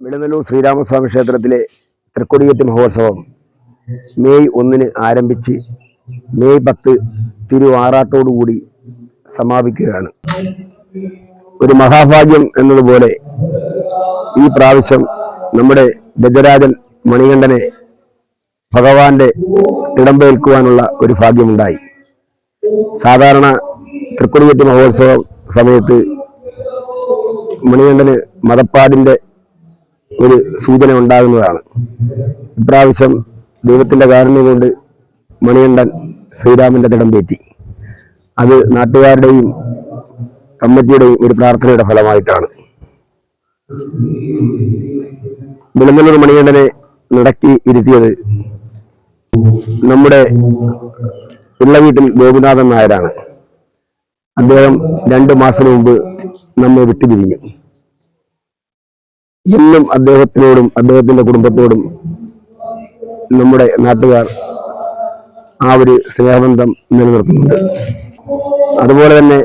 വിളനല്ലൂർ ശ്രീരാമസ്വാമി ക്ഷേത്രത്തിലെ തൃക്കൊടിയേറ്റ് മഹോത്സവം മെയ് ഒന്നിന് ആരംഭിച്ച് മെയ് പത്ത് തിരുവാറാട്ടോടുകൂടി സമാപിക്കുകയാണ്. ഒരു മഹാഭാഗ്യം എന്നതുപോലെ ഈ പ്രാവശ്യം നമ്മുടെ ഗജരാജൻ മണികണ്ഠനെ ഭഗവാന്റെ തിടമ്പേൽക്കുവാനുള്ള ഒരു ഭാഗ്യമുണ്ടായി. സാധാരണ തൃക്കൊടിയേറ്റ് മഹോത്സവം സമയത്ത് മണികണ്ഠന് മതപ്പാടിന്റെ ഒരു സൂചന ഉണ്ടാകുന്നതാണ്. ഇപ്രാവശ്യം ദൈവത്തിന്റെ കാരണം കൊണ്ട് മണികണ്ഠൻ ശ്രീരാമന്റെ തിടമ്പേറ്റി അത് നാട്ടുകാരുടെയും കമ്മിറ്റിയുടെയും ഒരു പ്രാർത്ഥനയുടെ ഫലമായിട്ടാണ്. വിളന്നല്ലൂർ മണികണ്ഠനെ നടക്കി ഇരുത്തിയത് നമ്മുടെ ഉള്ള വീട്ടിൽ ഗോപിനാഥൻ നായരാണ്. അദ്ദേഹം രണ്ടു മാസം മുമ്പ് നമ്മെ വിട്ടുപിരിഞ്ഞു. ഇന്നും അദ്ദേഹത്തിനോടും അദ്ദേഹത്തിന്റെ കുടുംബത്തോടും നമ്മുടെ നാട്ടുകാർ ആ ഒരു സ്നേഹബന്ധം നിലനിർത്തുന്നുണ്ട്. അതുപോലെ തന്നെ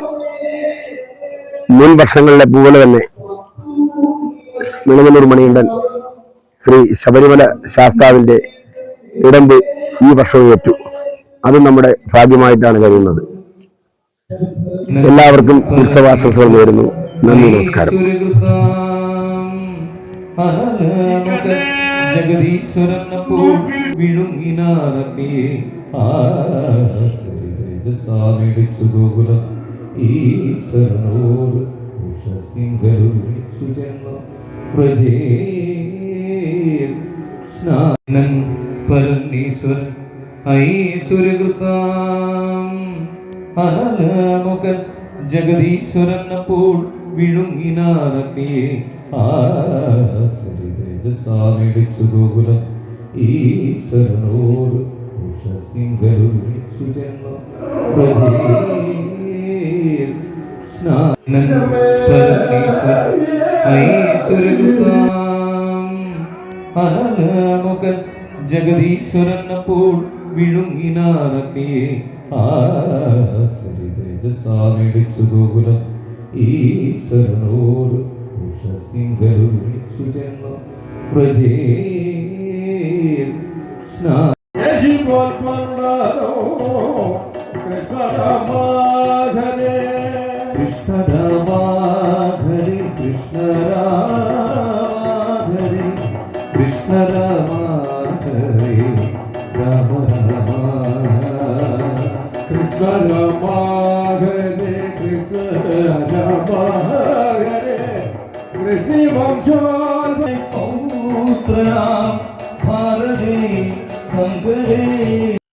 മുൻ വർഷങ്ങളിലെ പോലെ തന്നെ മിളങ്ങന്നൂർ മണികണ്ഠൻ ശ്രീ ശബരിമല ശാസ്താവിന്റെ ഇടമ്പ് ഈ വർഷവും ഏറ്റു. അത് നമ്മുടെ ഭാഗ്യമായിട്ടാണ് കഴിയുന്നത് എല്ലാവർക്കും ഉത്സവാശംസകൾ നേരുന്നു. നന്ദി നമസ്കാരം. ജഗദീശ്വരനപ്പോൾ വിഴുങ്ങിനാനമ്മിയെ ആസാമിടിച്ചു ഗോകുലം ഈശ്വരനോട് ഉഷസിംഗരുച്ചു ചെന്നു. പ്രജേ സ്നാനൻ പരമേശ്വരൻ ഐശ്വര്യകൃതാം. അനലമുഖൻ ജഗദീശ്വരൻ അപ്പോൾ വിഴുങ്ങിനാനമ്മിയെ ആശ്രിതേജസാമിടിച്ചു ഗോകുലം ഈശ്വരനോട് ചെന്നു. സ്നാനൻ പരമേശ്വരൻ ഐശ്വര്യകൃതാം അനലമുഖൻ ജഗദീശ്വരൻ അപ്പോൾ വിഴുങ്ങിനാനമ്മിയെ ഗോകുലം ഈശ്വരനോട് ഉഷസിംഗരുച്ചു ചെന്നു. പ്രജേ കൃഷ്ണരാമാധരി കൃഷ്ണരാമാധരി കൃഷ്ണരാമാധരി രാമ രാമ. കൃഷ്ണ पौत्रा भारदे संगरे।